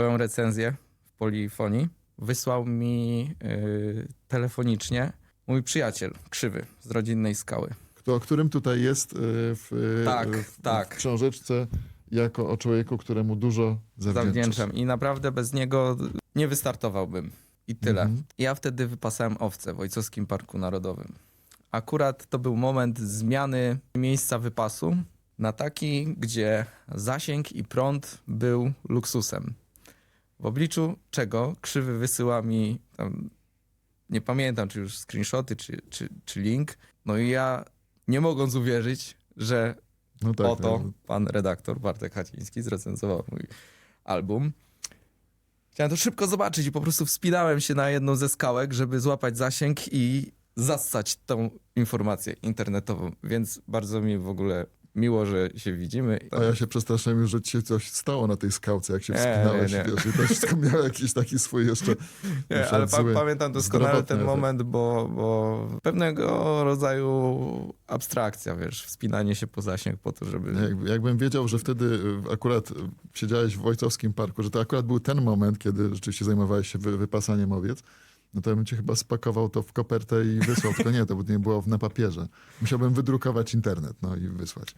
swoją recenzję w polifonii wysłał mi y, telefonicznie mój przyjaciel, Krzywy, z rodzinnej skały. Kto, o którym tutaj jest y, w, y, Tak, w, tak. w książeczce jako o człowieku, któremu dużo. Zawdzięczam. I naprawdę bez niego nie wystartowałbym. I tyle. Mhm. Ja wtedy wypasałem owce w Ojcowskim Parku Narodowym. Akurat to był moment zmiany miejsca wypasu na taki, gdzie zasięg i prąd był luksusem. W obliczu czego krzywy wysyła mi, tam, nie pamiętam czy już screenshoty, czy, czy, czy link. No i ja nie mogąc uwierzyć, że No tak, Oto no, pan redaktor Bartek Haciński zrecenzował mój album. Chciałem to szybko zobaczyć i po prostu wspinałem się na jedną ze skałek, żeby złapać zasięg i zassać tą informację internetową. Więc bardzo mi w ogóle miło, że się widzimy. A ja się przestraszyłem już, że ci się coś stało na tej skałce, jak się wspinałeś. nie, nie. Wiesz, i to wszystko miało jakiś taki swój jeszcze Nie, ale pa pamiętam doskonale ten moment, bo, bo pewnego rodzaju abstrakcja, wiesz, wspinanie się po zasięg po to, żeby... Jak, jakbym wiedział, że wtedy y, akurat y, siedziałeś w Ojcowskim Parku, że to akurat był ten moment, kiedy rzeczywiście zajmowałeś się wy, wypasaniem owiec, no to bym ci chyba spakował to w kopertę i wysłał. Tylko nie, to nie było na papierze. Musiałbym wydrukować internet, no i wysłać.